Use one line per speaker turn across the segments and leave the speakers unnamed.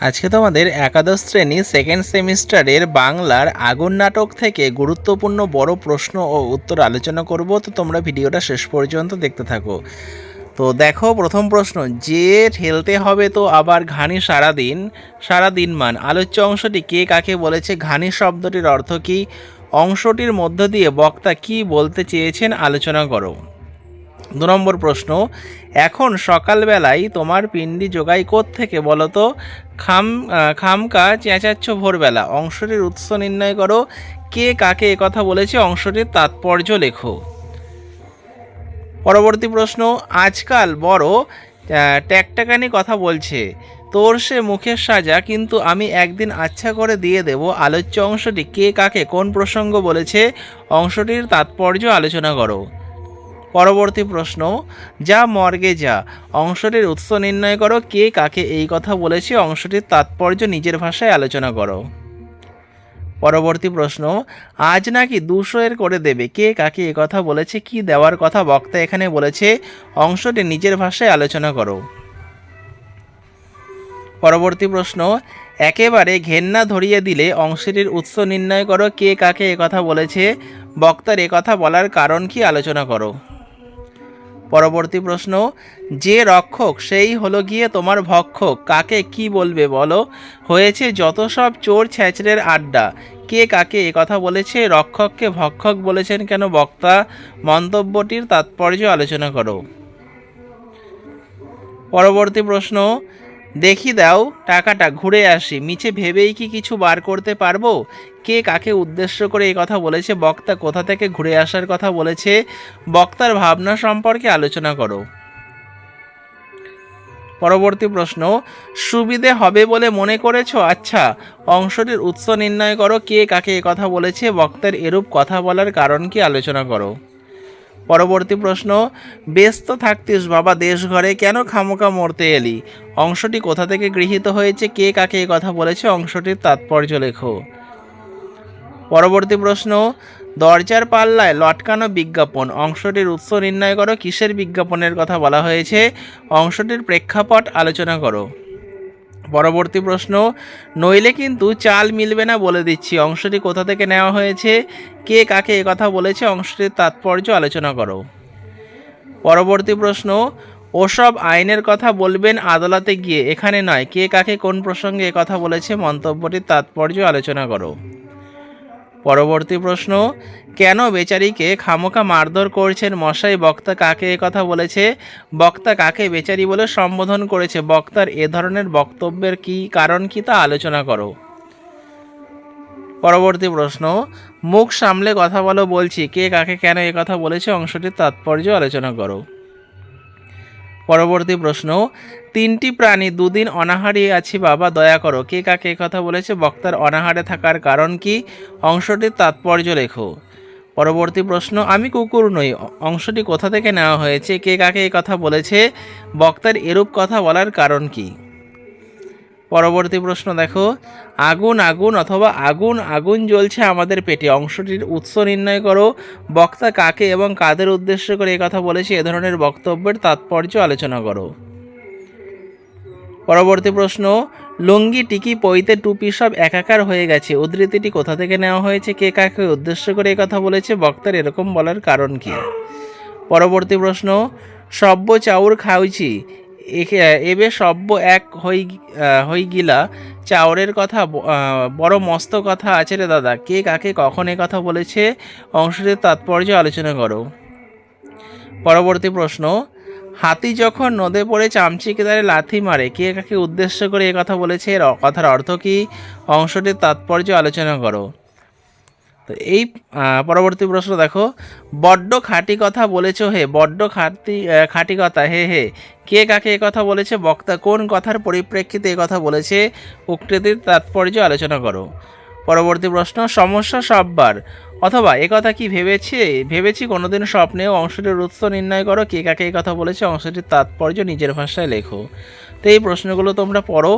আজকে তোমাদের একাদশ শ্রেণি সেকেন্ড সেমিস্টারের বাংলার আগুন নাটক থেকে গুরুত্বপূর্ণ বড় প্রশ্ন ও উত্তর আলোচনা করব। তো তোমরা ভিডিওটা শেষ পর্যন্ত দেখতে থাকো। তো দেখো, প্রথম প্রশ্ন, যে ঠেলতে হবে তো আবার ঘানি সারাদিন? সারাদিন মান, আলোচ্য অংশটি কে কাকে বলেছে? ঘানি শব্দটির অর্থ কী? অংশটির মধ্য দিয়ে বক্তা কি বলতে চেয়েছেন আলোচনা করো। দু নম্বর প্রশ্ন, এখন সকালবেলায় তোমার পিণ্ডি যোগাই থেকে বলো তো খাম খামকা চেঁচাচ্ছ ভোরবেলা। অংশটির উৎস নির্ণয় করো। কে কাকে কথা বলেছে? অংশটির তাৎপর্য লেখো। পরবর্তী প্রশ্ন, আজকাল বড় ট্যাকটাকানি কথা বলছে। তোর সে মুখের সাজা, কিন্তু আমি একদিন আচ্ছা করে দিয়ে দেব আলোচ্য অংশটি। কে কাকে কোন প্রসঙ্গ বলেছে? অংশটির তাৎপর্য আলোচনা করো। পরবর্তী প্রশ্ন, যা মর্গে যা, অংশটির উৎস নির্ণয় করো, কে কাকে এই কথা বলেছে, অংশটির তাৎপর্য নিজের ভাষায় আলোচনা করো। পরবর্তী প্রশ্ন, আজ নাকি দুশো এর করে দেবে, কে কাকে এ কথা বলেছে, কি দেওয়ার কথা বক্তা এখানে বলেছে, অংশটি নিজের ভাষায় আলোচনা করো। পরবর্তী প্রশ্ন, একেবারে ঘেন্না ধরিয়ে দিলে অংশটির উৎস নির্ণয় করো, কে কাকে কথা বলেছে, বক্তার এ কথা বলার কারণ কি আলোচনা করো। পরবর্তী প্রশ্ন, যে রক্ষক, সেই হলো গিয়ে তোমার ভক্ষক। কাকে কি বলবে বলো? হয়েছে যত সব চোর ছ্যাঁচড়ের আড্ডা। কে কাকে কথা বলেছে? রক্ষককে ভক্ষক বলেছেন কেন? বক্তা, মন্তব্যটির তাৎপর্য আলোচনা করো। পরবর্তী প্রশ্ন দেখি দাও, টাকাটা, ঘুরে আসি। মিছে ভেবেই কি কিছু বার করতে পারব? কে কাকে উদ্দেশ্য করে এই কথা বলেছে? বক্তা কোথা থেকে ঘুরে আসার কথা বলেছে? বক্তার ভাবনা সম্পর্কে আলোচনা করো। পরবর্তী প্রশ্ন, সুবিধে হবে বলে মনে করেছ? আচ্ছা অংশটির উৎস নির্ণয় করো, কে কাকে কথা বলেছে? বক্তার এরূপ কথা বলার কারণ কি? আলোচনা করো। পরবর্তী প্রশ্ন, ব্যস্ত থাকতিস বাবা দেশ ঘরে কেন খামোকা মরতে এলি? অংশটি কোথা থেকে গৃহীত হয়েছে? কে কাকে এ কথা বলেছে? অংশটির তাৎপর্য লেখো। পরবর্তী প্রশ্ন, দরজার পাল্লায় লটকানো বিজ্ঞাপন, অংশটির উৎস নির্ণয় করো, কিসের বিজ্ঞাপনের কথা বলা হয়েছে? অংশটির প্রেক্ষাপট আলোচনা করো। পরবর্তী প্রশ্ন, নইলে কিন্তু চাল মিলবে না বলে দিচ্ছি। অংশটি কোথা থেকে নেওয়া হয়েছে? কে কাকে কথা বলেছে? অংশটির তাৎপর্য আলোচনা করো। পরবর্তী প্রশ্ন, ওসব আইনের কথা বলবেন আদালতে গিয়ে, এখানে নয়। কে কাকে কোন প্রসঙ্গে কথা বলেছে? মন্তব্যটির তাৎপর্য আলোচনা করো। পরবর্তী প্রশ্ন, কেন বেচারিকে খামোকা মারধর করছেন মশাই? বক্তা কাকে কথা বলেছে? বক্তা কাকে বেচারি বলে সম্বোধন করেছে? বক্তার এ ধরনের বক্তব্যের কি কারণ কি তা আলোচনা করো। পরবর্তী প্রশ্ন, মুখ সামলে কথা বলো বলছি। কে কাকে কেন এ কথা বলেছে? অংশটির তাৎপর্য আলোচনা করো। পরবর্তী প্রশ্ন, তিনটি প্রাণী দুদিন অনাহারে আছি বাবা, দয়া করো। কে কাকে কথা বলেছে? বক্তার অনাহারে থাকার কারণ কি? অংশটির তাৎপর্য লেখো। পরবর্তী প্রশ্ন, আমি কুকুর নই, অংশটি কোথা থেকে নেওয়া হয়েছে? কে কাকে কথা বলেছে? বক্তার এরূপ কথা বলার কারণ কি? পরবর্তী প্রশ্ন দেখো, আগুন আগুন অথবা আগুন আগুন জ্বলছে আমাদের পেটে। অংশটির উৎস নির্ণয় করো। বক্তা কাকে এবং কাদের উদ্দেশ্য করে কথা বলেছে এ ধরনের বক্তব্যের তাৎপর্য আলোচনা করো। পরবর্তী প্রশ্ন, লুঙ্গি, টিকি পইতে টুপি সব একাকার হয়ে গেছে। উদ্ধৃতিটি কোথা থেকে নেওয়া হয়েছে? কে কাকে উদ্দেশ্য করে কথা বলেছে? বক্তার এরকম বলার কারণ কি? পরবর্তী প্রশ্ন, সব্য চাউর এখে- এবে সব্য এক হই হই গিলা। চাউরের কথা বড় মস্ত কথা আছে রে দাদা। কে কাকে কখন এ কথা বলেছে, অংশটির তাৎপর্য আলোচনা করো। পরবর্তী প্রশ্ন, হাতি যখন নদে পড়ে চামচিকে তারে লাথি মারে, কে কাকে উদ্দেশ্য করে এ কথা বলেছে কথার অর্থ কি? অংশটির তাৎপর্য আলোচনা করো। তো এই পরবর্তী প্রশ্ন দেখো। বড্ড খাঁটি কথা বলেছ হে, বড্ড খাঁটি খাঁটি কথা, হে হে। কে কাকে কথা বলেছে, বক্তা কোন কথার পরিপ্রেক্ষিতে কথা বলেছে, উক্তিটির তাৎপর্য আলোচনা করো। পরবর্তী প্রশ্ন, সমস্যা সববার। অথবা কথা কি ভেবেছি? ভেবেছি কোনোদিন স্বপ্নেও অংশটির উৎস নির্ণয় করো, কে কাকে কথা বলেছে, অংশটির তাৎপর্য নিজের ভাষায় লেখো। তো এই প্রশ্নগুলো তোমরা পড়ো।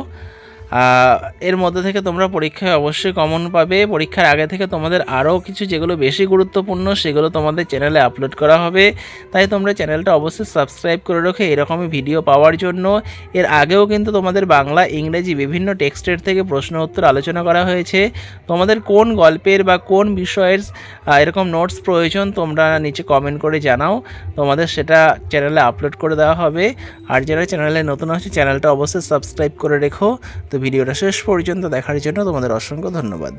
এর মধ্যে থেকে তোমরা পরীক্ষায় অবশ্যই কমন পাবে। পরীক্ষার আগে থেকে তোমাদের আরও কিছু যেগুলো বেশি গুরুত্বপূর্ণ, সেগুলো তোমাদের চ্যানেলে আপলোড করা হবে। তাই তোমরা চ্যানেলটা অবশ্যই সাবস্ক্রাইব করে রাখো এরকমই ভিডিও পাওয়ার জন্য। এর আগেও কিন্তু তোমাদের বাংলা, ইংরেজি বিভিন্ন টেক্সটের থেকে প্রশ্ন উত্তর আলোচনা করা হয়েছে। তোমাদের কোন গল্পের বা কোন বিষয়ের এরকম নোটস প্রয়োজন তোমরা নিচে কমেন্ট করে জানাও। তোমাদের সেটা চ্যানেলে আপলোড করে দেওয়া হবে। আর যারা চ্যানেলে নতুন আছে চ্যানেলটা অবশ্যই সাবস্ক্রাইব করে রেখো। তো ভিডিওটা শেষ পর্যন্ত দেখার জন্য তোমাদের অসংখ্য ধন্যবাদ।